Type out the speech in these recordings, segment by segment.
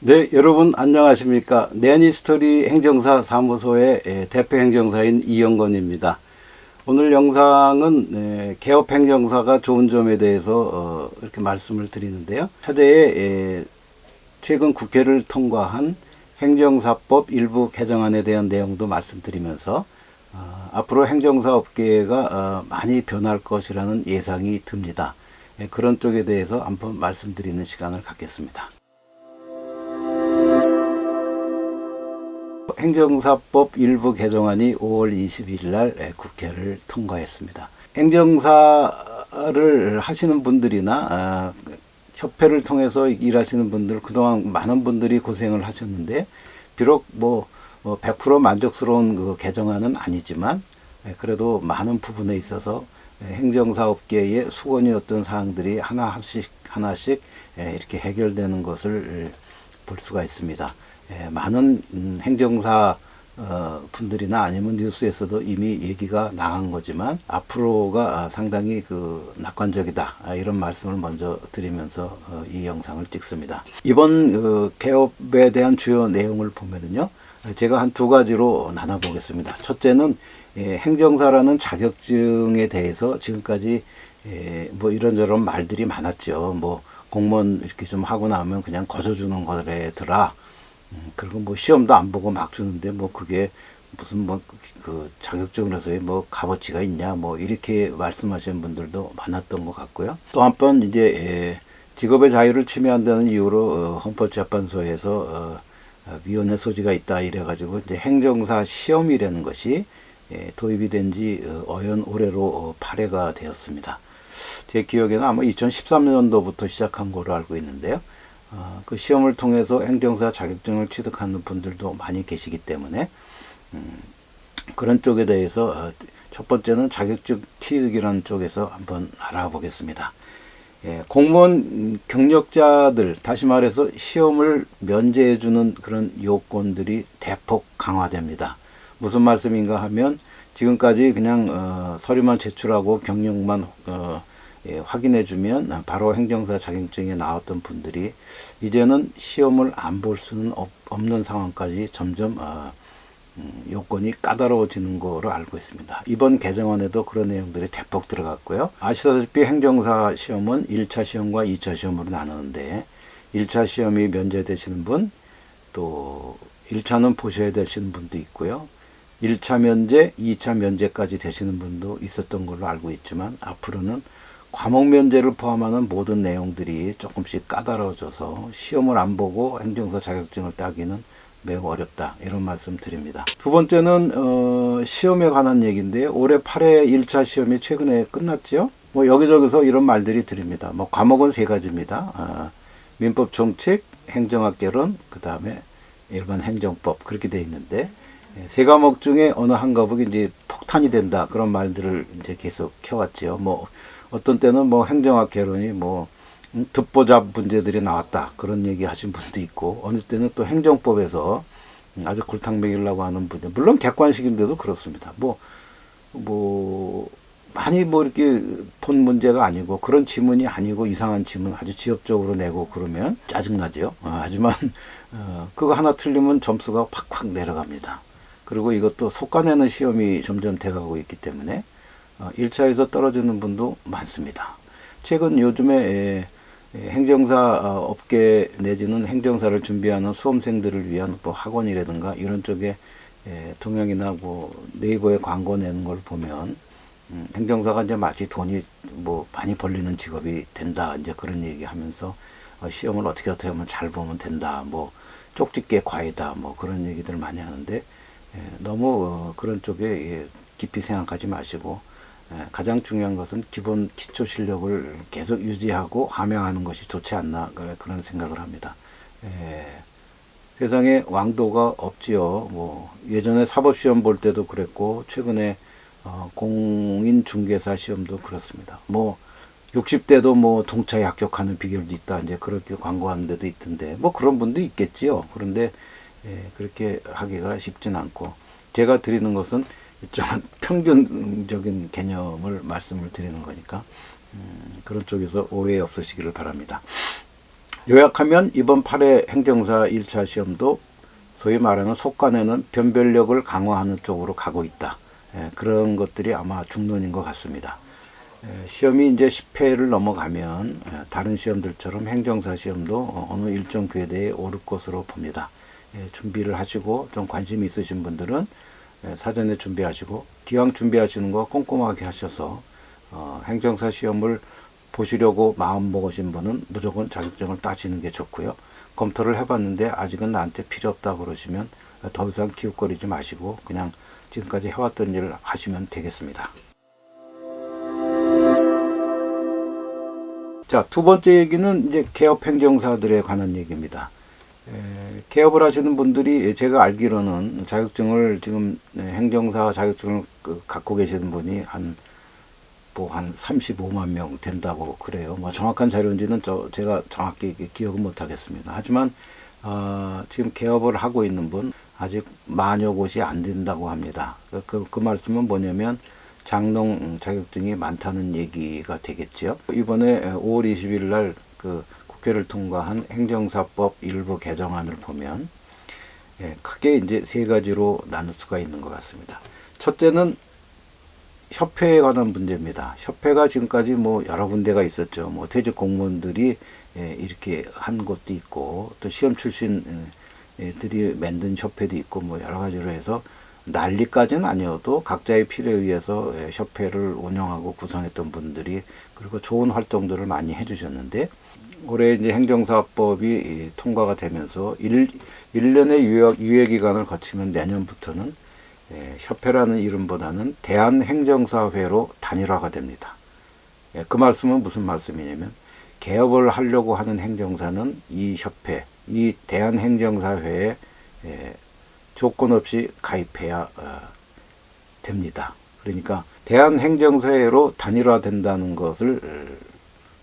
네, 여러분 안녕하십니까? 내니스토리 행정사 사무소의 예, 대표 행정사인 이영건입니다. 오늘 영상은 예, 개업 행정사가 좋은 점에 대해서 어, 이렇게 말씀을 드리는데요. 차제에 예, 최근 국회를 통과한 행정사법 일부 개정안에 대한 내용도 말씀드리면서 어, 앞으로 행정사 업계가 어, 많이 변할 것이라는 예상이 듭니다. 예, 그런 쪽에 대해서 한번 말씀드리는 시간을 갖겠습니다. 행정사법 일부 개정안이 5월 22일 날 예, 국회를 통과했습니다. 행정사를 하시는 분들이나 아, 협회를 통해서 일하시는 분들 그동안 많은 분들이 고생을 하셨는데 비록 뭐 100% 만족스러운 그 개정안은 아니지만 예, 그래도 많은 부분에 있어서 예, 행정사업계의 수건이었던 사항들이 하나씩 하나씩 예, 이렇게 해결되는 것을 볼 수가 있습니다. 예, 많은 음, 행정사 어, 분들이나 아니면 뉴스에서도 이미 얘기가 나간 거지만 앞으로가 아, 상당히 그 낙관적이다 아, 이런 말씀을 먼저 드리면서 어, 이 영상을 찍습니다. 이번 그 개업에 대한 주요 내용을 보면은요 제가 한 두 가지로 나눠 보겠습니다. 첫째는 예, 행정사라는 자격증에 대해서 지금까지 예, 뭐 이런저런 말들이 많았죠. 뭐 공무원 이렇게 좀 하고 나면 그냥 거저 주는 거래더라. 음, 그리고 뭐 시험도 안 보고 막 주는데 뭐 그게 무슨 뭐 그 자격증으로서의 뭐 값어치가 있냐 뭐 이렇게 말씀하시는 분들도 많았던 것 같고요. 또한번 이제 예, 직업의 자유를 침해한다는 이유로 어, 헌법재판소에서 어, 어, 위원회 소지가 있다 이래가지고 이제 행정사 시험이라는 것이 예, 도입이 된 지 어연 올해로 어, 8회가 되었습니다. 제 기억에는 아마 2013년도부터 시작한 거로 알고 있는데요. 어, 그 시험을 통해서 행정사 자격증을 취득하는 분들도 많이 계시기 때문에 음, 그런 쪽에 대해서 어, 첫 번째는 자격증 취득이라는 쪽에서 한번 알아보겠습니다. 예, 공무원 경력자들 다시 말해서 시험을 면제해 주는 그런 요건들이 대폭 강화됩니다. 무슨 말씀인가 하면 지금까지 그냥 어, 서류만 제출하고 경력만 어, 예, 확인해 주면 바로 행정사 자격증에 나왔던 분들이 이제는 시험을 안 볼 수는 없, 는 상황까지 점점 어, 음, 요건이 까다로워지는 거로 알고 있습니다. 이번 개정안에도 그런 내용들이 대폭 들어갔고요. 아시다시피 행정사 시험은 1차 시험과 2차 시험으로 나누는데 1차 시험이 면제되시는 분, 또 1차는 보셔야 되시는 분도 있고요. 1차 면제, 2차 면제까지 되시는 분도 있었던 걸로 알고 있지만 앞으로는 과목 면제를 포함하는 모든 내용들이 조금씩 까다로워져서 시험을 안 보고 행정사 자격증을 따기는 매우 어렵다 이런 말씀 드립니다. 두 번째는 어, 시험에 관한 얘기인데 올해 8회 1차 시험이 최근에 끝났죠. 뭐 여기저기서 이런 말들이 들립니다. 뭐 과목은 세 가지입니다. 아, 민법 총칙, 행정학 개론, 그 다음에 일반 행정법 그렇게 돼 있는데 예, 세 과목 중에 어느 한 과목이 이제 폭탄이 된다 그런 말들을 이제 계속 켜왔죠. 뭐 어떤 때는 뭐 행정학 개론이 뭐 음, 듣보잡 문제들이 나왔다 그런 얘기 하신 분도 있고 어느 때는 또 행정법에서 아주 골탕 먹이려고 하는 분들 물론 객관식인데도 그렇습니다. 뭐뭐 많이 뭐 이렇게 본 문제가 아니고 그런 지문이 아니고 이상한 지문 아주 지엽적으로 내고 그러면 짜증나죠. 어, 하지만 어, 그거 하나 틀리면 점수가 팍팍 내려갑니다. 그리고 이것도 속가내는 시험이 점점 돼가고 있기 때문에 어, 1차에서 떨어지는 분도 많습니다. 최근 요즘에 행정사 어, 업계 내지는 행정사를 준비하는 수험생들을 위한 뭐 학원이라든가 이런 쪽에 에, 동영이나 뭐 네이버에 광고 내는 걸 보면 음, 행정사가 이제 마치 돈이 뭐 많이 벌리는 직업이 된다 이제 그런 얘기하면서 어, 시험을 어떻게 어떻게 하면 잘 보면 된다 뭐 쪽집게 과외다 뭐 그런 얘기들 많이 하는데 예, 너무 어, 그런 쪽에 예, 깊이 생각하지 마시고 예, 가장 중요한 것은 기본 기초 실력을 계속 유지하고 함양하는 것이 좋지 않나 그런 생각을 합니다. 예, 세상에 왕도가 없지요. 뭐 예전에 사법 시험 볼 때도 그랬고 최근에 어, 공인 중개사 시험도 그렇습니다. 뭐 60대도 뭐 동차에 합격하는 비결도 있다. 이제 그렇게 광고하는 데도 있던데 뭐 그런 분도 있겠지요. 그런데 예, 그렇게 하기가 쉽진 않고 제가 드리는 것은 일정한 평균적인 개념을 말씀을 드리는 거니까 음, 그런 쪽에서 오해 없으시기를 바랍니다. 요약하면 이번 8회 행정사 1차 시험도 소위 말하는 속간에는 변별력을 강화하는 쪽으로 가고 있다. 예, 그런 것들이 아마 중론인 것 같습니다. 예, 시험이 이제 10회를 넘어가면 예, 다른 시험들처럼 행정사 시험도 어, 어느 일정 궤대에 오를 것으로 봅니다. 예, 준비를 하시고 좀 관심 있으신 분들은 예, 사전에 준비하시고 기왕 준비하시는 거 꼼꼼하게 하셔서 어, 행정사 시험을 보시려고 마음 먹으신 분은 무조건 자격증을 따시는 게 좋고요. 검토를 해봤는데 아직은 나한테 필요 없다 그러시면 더 이상 기웃거리지 마시고 그냥 지금까지 해왔던 일을 하시면 되겠습니다. 자, 두 번째 얘기는 이제 개업 행정사들에 관한 얘기입니다. 에, 개업을 하시는 분들이 제가 알기로는 자격증을 지금 네, 행정사 자격증을 그 갖고 계시는 분이 한 뭐한 35만 명 된다고 그래요. 뭐 정확한 자료인지는 저 제가 정확히 기억은 못 하겠습니다. 하지만 어, 지금 개업을 하고 있는 분 아직 만여 곳이 안 된다고 합니다. 그, 그, 그 말씀은 뭐냐면 장롱 자격증이 많다는 얘기가 되겠죠. 이번에 5월 20일 날 그 국회를 통과한 행정사법 일부 개정안을 보면 예, 크게 이제 세 가지로 나눌 수가 있는 것 같습니다. 첫째는 협회에 관한 문제입니다. 협회가 지금까지 뭐 여러 군데가 있었죠. 뭐 퇴직 공무원들이 예, 이렇게 한 곳도 있고 또 시험 출신들이 만든 협회도 있고 뭐 여러 가지로 해서 난리까지는 아니어도 각자의 필요에 의해서 예, 협회를 운영하고 구성했던 분들이 그리고 좋은 활동들을 많이 해주셨는데 올해 이제 행정사법이 통과가 되면서 1, 1년의 유예, 유예 기간을 거치면 내년부터는 예, 협회라는 이름보다는 대한행정사회로 단일화가 됩니다. 예, 그 말씀은 무슨 말씀이냐면 개업을 하려고 하는 행정사는 이 협회, 이 대한행정사회에 예, 조건 없이 가입해야 어, 됩니다. 그러니까 대한행정사회로 단일화된다는 것을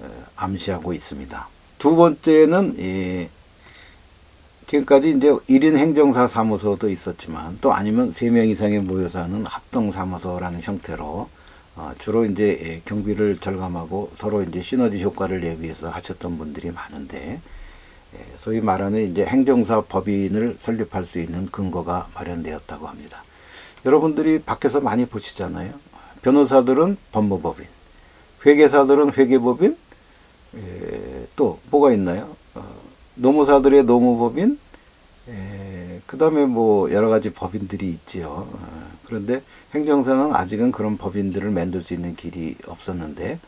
어, 암시하고 있습니다. 두 번째는 이 지금까지 이제 1인 행정사 사무소도 있었지만 또 아니면 3명 이상의 모여서 하는 합동 사무소라는 형태로 어, 주로 이제 예, 경비를 절감하고 서로 이제 시너지 효과를 내기 위해서 하셨던 분들이 많은데 예, 소위 말하는 이제 행정사 법인을 설립할 수 있는 근거가 마련되었다고 합니다. 여러분들이 밖에서 많이 보시잖아요. 변호사들은 법무법인, 회계사들은 회계법인, 예, 또 뭐가 있나요? 어, 노무사들의 노무법인, 예, 그 다음에 뭐 여러 가지 법인들이 있지요. 어, 그런데 행정사는 아직은 그런 법인들을 만들 수 있는 길이 없었는데,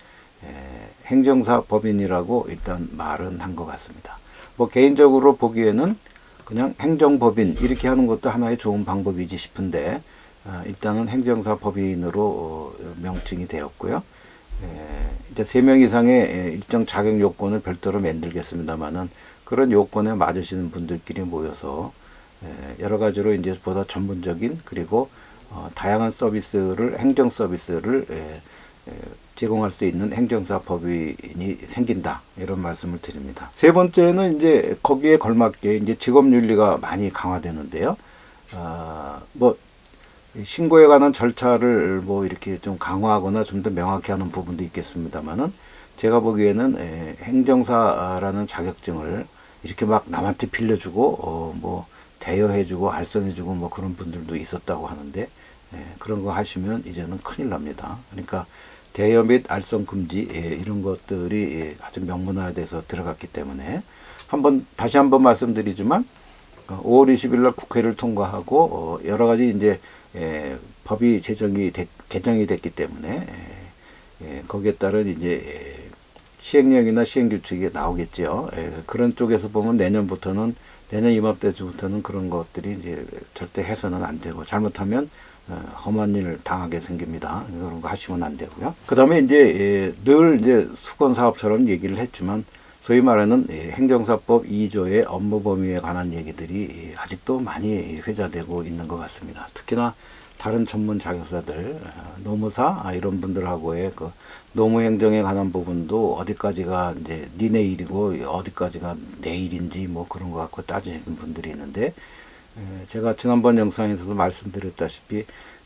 예, 행정사 법인이라고 일단 말은 한 것 같습니다. 뭐 개인적으로 보기에는 그냥 행정법인 이렇게 하는 것도 하나의 좋은 방법이지 싶은데, 어, 일단은 행정사 법인으로 어, 명칭이 되었고요. 예, 이제 세 명 이상의 예, 일정 자격 요건을 별도로 만들겠습니다만은 그런 요건에 맞으시는 분들끼리 모여서 예, 여러 가지로 이제 보다 전문적인 그리고 어, 다양한 서비스를 행정 서비스를 제공할 수 있는 행정사 법인이 생긴다 이런 말씀을 드립니다. 세 번째는 이제 거기에 걸맞게 이제 직업 윤리가 많이 강화되는데요. 아, 뭐 신고에 관한 절차를 뭐 이렇게 좀 강화하거나 좀 더 명확히 하는 부분도 있겠습니다만은 제가 보기에는 에, 행정사라는 자격증을 이렇게 막 남한테 빌려주고 어, 뭐 대여해주고 알선해주고 뭐 그런 분들도 있었다고 하는데 에, 그런 거 하시면 이제는 큰일 납니다. 그러니까 대여 및 알선 금지 예, 이런 것들이 예, 아주 명문화돼서 들어갔기 때문에 한번 다시 한번 말씀드리지만 어, 5월 20일 날 국회를 통과하고 어, 여러 가지 이제 예, 법이 제정이 됐, 개정이 됐기 때문에 예, 예, 거기에 따른 이제 예, 시행령이나 시행 규칙이 나오겠죠. 예, 그런 쪽에서 보면 내년부터는 내년 이맘때부터는 그런 것들이 이제 절대 해서는 안 되고 잘못하면 어, 험한 일 당하게 생깁니다. 그런 거 하시면 안 되고요. 그 다음에 이제 예, 늘 이제 수건 사업처럼 얘기를 했지만 소위 말하는 예, 행정사법 2조의 업무 범위에 관한 얘기들이 예, 아직도 많이 회자되고 있는 것 같습니다. 특히나 다른 전문 자격사들, 어, 노무사 아, 이런 분들하고의 그 노무 행정에 관한 부분도 어디까지가 이제 니네 일이고 어디까지가 내 일인지 뭐 그런 거 갖고 따지시는 분들이 있는데 에, 제가 지난번 영상에서도 말씀드렸다시피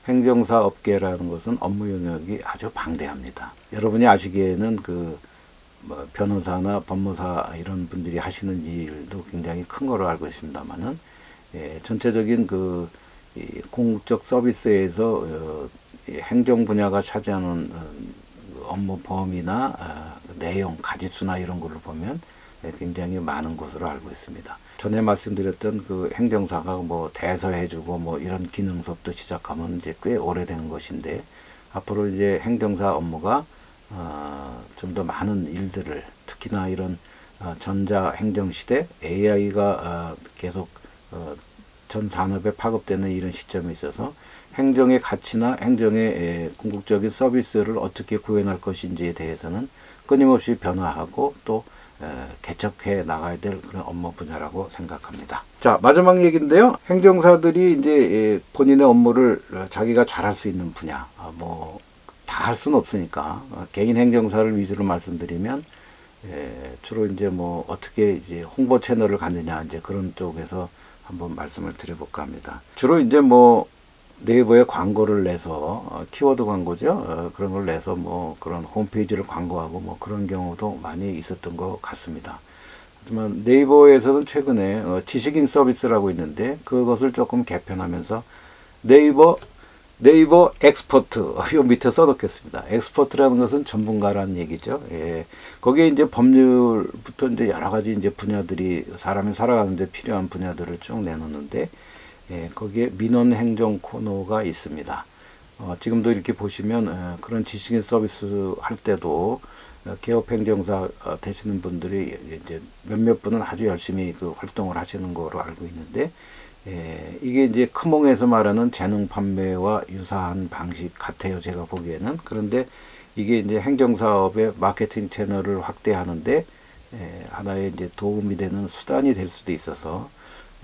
행정사 업계라는 것은 업무 영역이 아주 방대합니다. 여러분이 아시기에는 그 뭐 변호사나 법무사 이런 분들이 하시는 일도 굉장히 큰 거로 알고 있습니다만은 예, 전체적인 그이 공적 서비스에서 어, 이 행정 분야가 차지하는 어, 업무 범위나 어, 내용, 가짓수나 이런 걸로 보면 예, 굉장히 많은 것으로 알고 있습니다. 전에 말씀드렸던 그 행정사가 뭐 대서해주고 뭐 이런 기능서부터 시작하면 이제 꽤 오래된 것인데 앞으로 이제 행정사 업무가 어, 좀 더 많은 일들을 특히나 이런 어, 전자 행정 시대 AI가 어, 계속 어, 전 산업에 파급되는 이런 시점에 있어서 행정의 가치나 행정의 에, 궁극적인 서비스를 어떻게 구현할 것인지에 대해서는 끊임없이 변화하고 또 에, 개척해 나가야 될 그런 업무 분야라고 생각합니다. 자 마지막 얘기인데요. 행정사들이 이제 에, 본인의 업무를 어, 자기가 잘할 수 있는 분야, 아, 뭐다 할 수는 없으니까 어, 개인 행정사를 위주로 말씀드리면 에, 주로 이제 뭐 어떻게 이제 홍보 채널을 갖느냐 이제 그런 쪽에서 한번 말씀을 드려볼까 합니다. 주로 이제 뭐 네이버에 광고를 내서 어, 키워드 광고죠. 어, 그런 걸 내서 뭐 그런 홈페이지를 광고하고 뭐 그런 경우도 많이 있었던 것 같습니다. 하지만 네이버에서는 최근에 어, 지식인 서비스라고 있는데 그것을 조금 개편하면서 네이버 네이버 엑스퍼트 요 밑에 써놓겠습니다. 엑스퍼트라는 것은 전문가라는 얘기죠. 예. 거기에 이제 법률부터 이제 여러 가지 이제 분야들이 사람이 살아가는데 필요한 분야들을 쭉 내놓는데 예, 거기에 민원 행정 코너가 있습니다. 어, 지금도 이렇게 보시면 어, 그런 지식인 서비스 할 때도 어, 개업 행정사 어, 되시는 분들이 이제 몇몇 분은 아주 열심히 그 활동을 하시는 거로 알고 있는데 예, 이게 이제 크몽에서 말하는 재능 판매와 유사한 방식 같아요. 제가 보기에는. 그런데 이게 이제 행정사업의 마케팅 채널을 확대하는데 예, 하나의 이제 도움이 되는 수단이 될 수도 있어서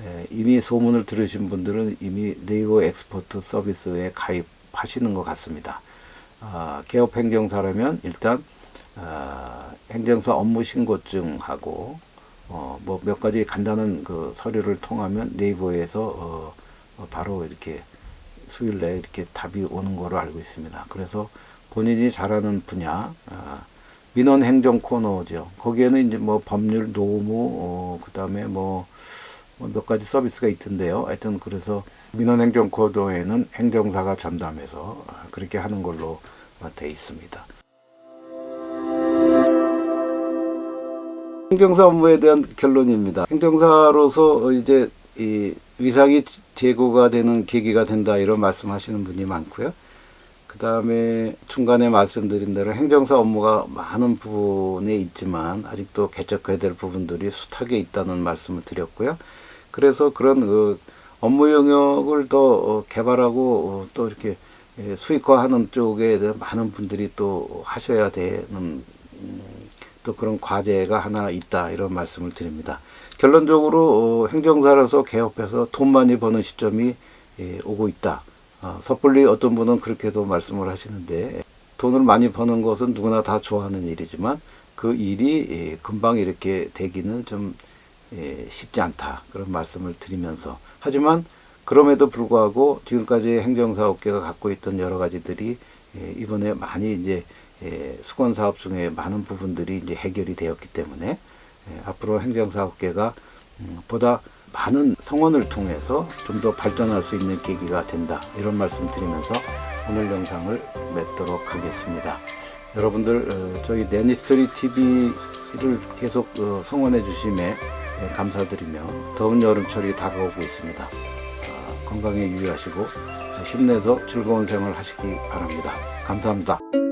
예, 이미 소문을 들으신 분들은 이미 네이버 엑스포트 서비스에 가입하시는 것 같습니다. 아, 개업 행정사라면 일단 아, 행정사 업무 신고증하고 어, 뭐 몇 가지 간단한 그 서류를 통하면 네이버에서 어, 어, 바로 이렇게 수요일 내에 이렇게 답이 오는 거로 알고 있습니다. 그래서 본인이 잘하는 분야, 아, 민원 행정 코너죠. 거기에는 이제 뭐 법률, 노무, 어, 그 다음에 뭐, 뭐 몇 가지 서비스가 있던데요. 하여튼 그래서 민원 행정 코너에는 행정사가 전담해서 아, 그렇게 하는 걸로 어, 돼 있습니다. 행정사 업무에 대한 결론입니다. 행정사로서 이제 이 위상이 제고가 되는 계기가 된다 이런 말씀하시는 분이 많고요. 그 다음에 중간에 말씀드린 대로 행정사 업무가 많은 부분에 있지만 아직도 개척해야 될 부분들이 숱하게 있다는 말씀을 드렸고요. 그래서 그런 그 업무 영역을 더 어, 개발하고 어, 또 이렇게 예, 수익화하는 쪽에 많은 분들이 또 하셔야 되는 음, 또 그런 과제가 하나 있다 이런 말씀을 드립니다. 결론적으로 어, 행정사로서 개업해서 돈 많이 버는 시점이 예, 오고 있다. 어, 섣불리 어떤 분은 그렇게도 말씀을 하시는데 돈을 많이 버는 것은 누구나 다 좋아하는 일이지만 그 일이 예, 금방 이렇게 되기는 좀 예, 쉽지 않다. 그런 말씀을 드리면서. 하지만 그럼에도 불구하고 지금까지 행정사 업계가 갖고 있던 여러 가지들이 예, 이번에 많이 이제 예, 수건 사업 중에 많은 부분들이 이제 해결이 되었기 때문에 예, 앞으로 행정사 업계가 음, 보다 많은 성원을 통해서 좀 더 발전할 수 있는 계기가 된다. 이런 말씀 드리면서 오늘 영상을 맺도록 하겠습니다. 여러분들 어, 저희 내니스토리 TV를 계속 어, 성원해 주심에 예, 감사드리며 더운 여름철이 다가오고 있습니다. 아, 건강에 유의하시고 힘내서 즐거운 생활 하시기 바랍니다. 감사합니다.